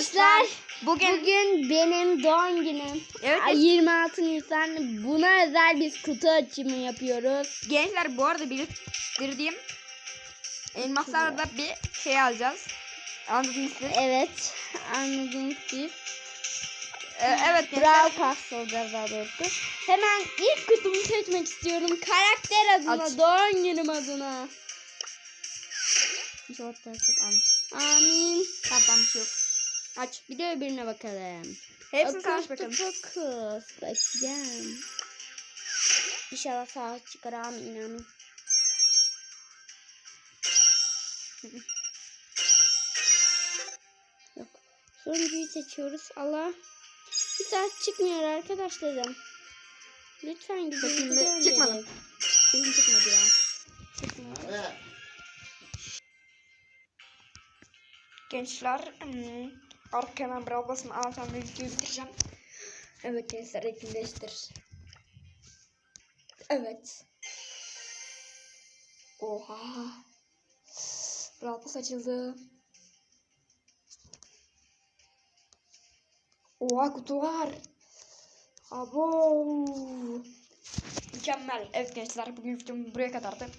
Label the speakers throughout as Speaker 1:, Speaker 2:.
Speaker 1: Arkadaşlar
Speaker 2: Bugün,
Speaker 1: bugün benim doğum günüm.
Speaker 2: Evet,
Speaker 1: Ay, 26 Nisan buna özel biz kutu açımı yapıyoruz.
Speaker 2: gençler bu arada biriktirdiğim elmaslarda bir şey alacağız. Anladınız siz?
Speaker 1: Evet anladınız siz.
Speaker 2: Ee, evet.
Speaker 1: Brawl Pass olacağız daha doğrusu. Hemen ilk kutumu seçmek istiyorum. Karakter adına,
Speaker 2: Aç.
Speaker 1: doğum günüm adına. Amin.
Speaker 2: Tamam
Speaker 1: Aç. Bir de öbürüne bakalım.
Speaker 2: Hepsini karış bakalım.
Speaker 1: Fokus. Bakacağım. İnşallah sağ çıkar amin amin. Yok. Sonuncuyu seçiyoruz. Allah. Bir saat çıkmıyor arkadaşlarım. Lütfen bir- gönderin.
Speaker 2: çıkmadı.
Speaker 1: Benim çıkmadı ya. Çıkmadı.
Speaker 2: Gençler hmm, artık hemen Brawl alacağım ve videoyu bitireceğim. Evet gençler etkinleştir. Evet. Oha. Brawl açıldı. Oha kutu var. Abo. Mükemmel. Evet gençler bugün videom buraya kadardı.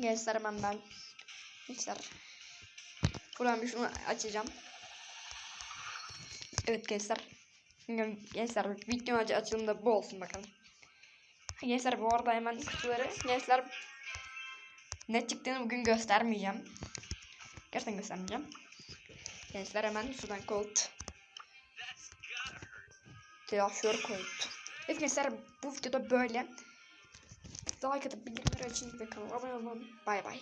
Speaker 2: Gençler hemen ben. Gençler. Buradan bir şunu açacağım. Evet gençler. Gençler video açılımda bu olsun bakalım. Gençler bu arada hemen kutuları. Gençler ne çıktığını bugün göstermeyeceğim. Gerçekten göstermeyeceğim. Gençler hemen şuradan kolt. Silahşör kolt. Evet gençler bu videoda böyle. Like atıp bildirimleri açın ve kanala abone olun. Bay bay.